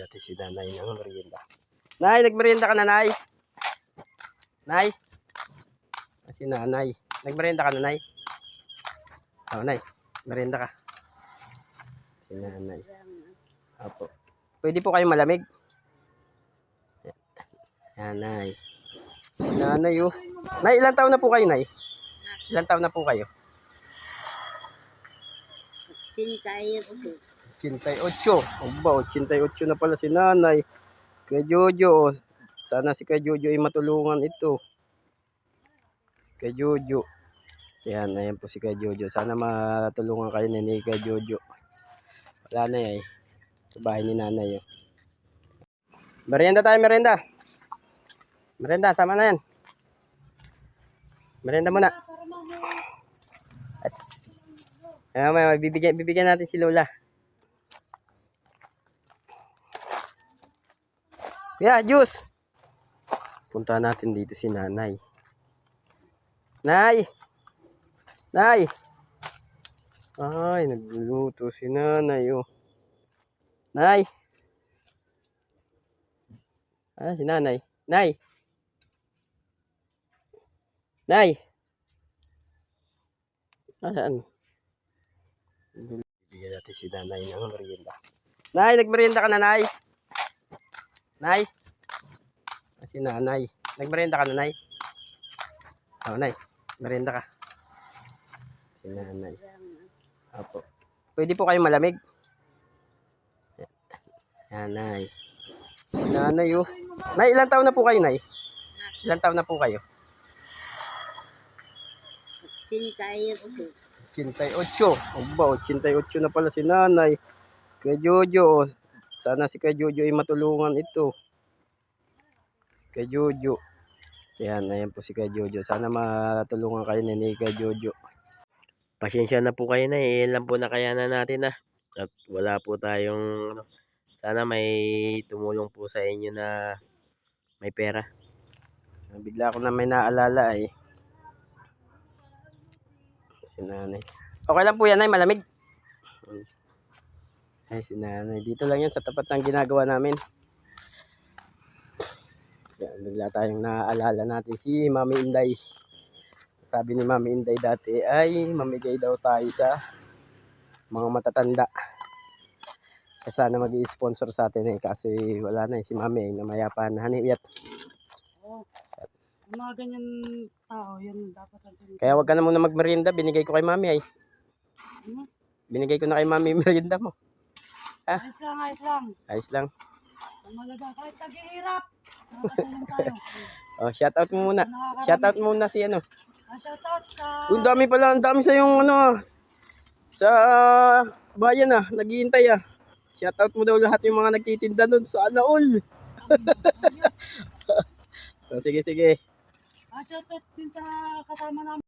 Bibigyan si nanay ng merienda. Nay, nagmerienda ka na, nay? Nay? Ah, Si nanay. Nagmerienda ka na, nay? Oo, nay. Merienda ka. Si nanay. Apo. Pwede po kayo malamig? Yan, nay. Si nanay, oh. Nay, ilang taon na po kayo, nay? Ilang taon na po kayo? Sintayo ko. 88. Aba, 88 na pala si nanay. Kaya Jojo, sana si Kaya Jojo ay matulungan ito. Kaya Jojo. Yan, ayan po si Kaya Jojo. Sana matulungan kayo ni Kaya Jojo. Wala na eh. Sa bahay ni nanay. Oh. Merienda tayo, merienda. Merienda, sama na yan. Merienda muna. Ayan, may, may bibigyan, bibigyan natin si Lola. Kuya, juice. Punta natin dito si nanay. Nay! Nay! Ay, nagluluto si nanay, oh. Nay! Ah, si nanay. Nay! Nay! Saan? Bibigyan natin si nanay ng merienda. Nay, nagmerienda ka na, nay? Nay? Si nanay. Nagmerienda ka na, nay? Oo, nay. Merienda ka. Si nanay. Apo. Pwede po kayo malamig? Yan, nay. Si nanay, oh. Nay, ilang taon na po kayo, nay? Ilang taon na po kayo? Sintayo ko. 88. Aba, 88 na pala si nanay. Kaya Jojo, oh. Sana si Kaya Jojo ay matulungan ito. Kaya Jojo. Yan, ayan po si Kaya Jojo. Sana matulungan kayo ni Kaya Jojo. Pasensya na po kayo na eh. Yan lang po nakayanan natin na. At wala po tayong ano, sana may tumulong po sa inyo na may pera. Bigla ko na may naalala eh. Si nanay. Okay lang po yan ay malamig. Ay si nanay. Dito lang yan sa tapat ng ginagawa namin. Yan, bigla tayong naaalala natin si Mami Inday. Sabi ni Mami Inday dati ay mamigay daw tayo sa mga matatanda. Siya sana mag sponsor sa atin eh. Kaso eh, wala na eh. Si Mami ay namayapa na. Haniyat. Yung mga ganyan tao, yan dapat natin. Kaya wag ka na muna magmerienda. Binigay ko kay Mami ay. Ano? Binigay ko na kay Mami merienda mo. Ayos lang, ayos lang. Ayos lang. Ang malaga, kahit naghihirap. Oh, shout out mo muna. Shout out muna si ano. Ah, shout out sa... Ang dami pala, ang dami sa yung ano ah. sa bayan ah, naghihintay ah. Shout out mo daw lahat yung mga nagtitinda nun. Sana all. oh, sige, sige. Ah, shout out din sa kasama namin.